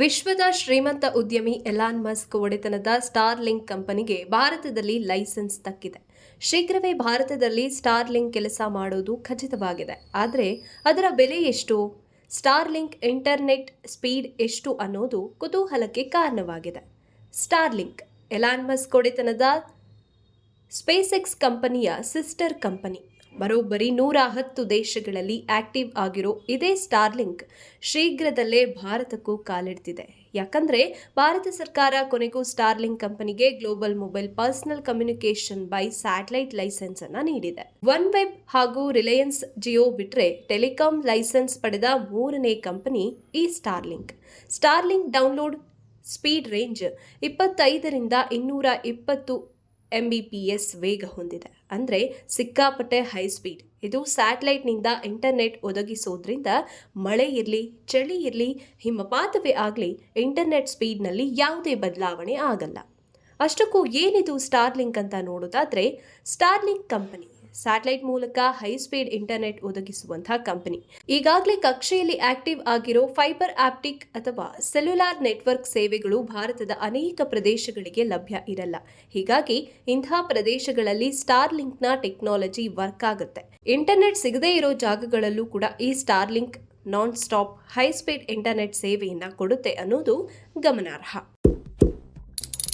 ವಿಶ್ವದ ಶ್ರೀಮಂತ ಉದ್ಯಮಿ ಎಲಾನ್ ಮಸ್ಕ್ ಒಡೆತನದ ಸ್ಟಾರ್ ಲಿಂಕ್ ಕಂಪನಿಗೆ ಭಾರತದಲ್ಲಿ ಲೈಸೆನ್ಸ್ ತಕ್ಕಿದೆ. ಶೀಘ್ರವೇ ಭಾರತದಲ್ಲಿ ಸ್ಟಾರ್ ಲಿಂಕ್ ಕೆಲಸ ಮಾಡೋದು ಖಚಿತವಾಗಿದೆ. ಆದರೆ ಅದರ ಬೆಲೆ ಎಷ್ಟು? ಸ್ಟಾರ್ ಲಿಂಕ್ ಇಂಟರ್ನೆಟ್ ಸ್ಪೀಡ್ ಎಷ್ಟು ಅನ್ನೋದು ಕುತೂಹಲಕ್ಕೆ ಕಾರಣವಾಗಿದೆ. ಸ್ಟಾರ್ ಲಿಂಕ್ ಎಲಾನ್ ಮಸ್ಕ್ ಒಡೆತನದ ಸ್ಪೇಸೆಕ್ಸ್ ಕಂಪನಿಯ ಸಿಸ್ಟರ್ ಕಂಪನಿ. ಬರೋಬ್ಬರಿ ನೂರ ಹತ್ತು ದೇಶಗಳಲ್ಲಿ ಆಕ್ಟಿವ್ ಆಗಿರೋ ಇದೇ ಸ್ಟಾರ್ಲಿಂಕ್ ಶೀಘ್ರದಲ್ಲೇ ಭಾರತಕ್ಕೂ ಕಾಲಿಡ್ತಿದೆ. ಯಾಕಂದ್ರೆ ಭಾರತ ಸರ್ಕಾರ ಕೊನೆಗೂ ಸ್ಟಾರ್ಲಿಂಕ್ ಕಂಪನಿಗೆ global mobile personal communication by satellite license ಅನ್ನ ನೀಡಿದೆ. ಒನ್ ವೆಬ್ ಹಾಗೂ ರಿಲಯನ್ಸ್ ಜಿಯೋ ಬಿಟ್ರೆ ಟೆಲಿಕಾಂ ಲೈಸೆನ್ಸ್ ಪಡೆದ ಮೂರನೇ ಕಂಪನಿ ಈ Starlink. Starlink download speed range ಇಪ್ಪತ್ತೈದರಿಂದ ಇನ್ನೂರ ಇಪ್ಪತ್ತು ಎಂ ಬಿ ಪಿ ಎಸ್ ವೇಗ ಹೊಂದಿದೆ. ಅಂದರೆ ಸಿಕ್ಕಾಪಟ್ಟೆ ಹೈ ಸ್ಪೀಡ್ ಇದು ಸ್ಯಾಟಲೈಟ್ನಿಂದ ಇಂಟರ್ನೆಟ್ ಒದಗಿಸೋದ್ರಿಂದ ಮಳೆ ಇರಲಿ, ಚಳಿ ಇರಲಿ, ಹಿಮಪಾತವೇ ಆಗಲಿ ಇಂಟರ್ನೆಟ್ ಸ್ಪೀಡ್ನಲ್ಲಿ ಯಾವುದೇ ಬದಲಾವಣೆ ಆಗಲ್ಲ. ಅಷ್ಟಕ್ಕೂ ಏನಿದು ಸ್ಟಾರ್ಲಿಂಕ್ ಅಂತ ನೋಡೋದಾದ್ರೆ ಸ್ಟಾರ್ಲಿಂಕ್ ಕಂಪನಿ ಸ್ಯಾಟಲೈಟ್ ಮೂಲಕ ಹೈ ಸ್ಪೀಡ್ ಇಂಟರ್ನೆಟ್ ಒದಗಿಸುವಂತಹ ಕಂಪನಿ ಈಗಾಗಲೇ ಕಕ್ಷೆಯಲ್ಲಿ ಆಕ್ಟಿವ್ ಆಗಿರೋ ಫೈಬರ್ ಆಪ್ಟಿಕ್ ಅಥವಾ ಸೆಲ್ಯುಲಾರ್ ನೆಟ್ವರ್ಕ್ ಸೇವೆಗಳು ಭಾರತದ ಅನೇಕ ಪ್ರದೇಶಗಳಿಗೆ ಲಭ್ಯ ಇರಲ್ಲ. ಹೀಗಾಗಿ ಇಂತಹ ಪ್ರದೇಶಗಳಲ್ಲಿ ಸ್ಟಾರ್ ಲಿಂಕ್ನ ಟೆಕ್ನಾಲಜಿ ವರ್ಕ್ ಆಗುತ್ತೆ. ಇಂಟರ್ನೆಟ್ ಸಿಗದೇ ಇರೋ ಜಾಗಗಳಲ್ಲೂ ಕೂಡ ಈ Starlink non stop high speed internet ಸೇವೆಯನ್ನ ಕೊಡುತ್ತೆ ಅನ್ನೋದು ಗಮನಾರ್ಹ.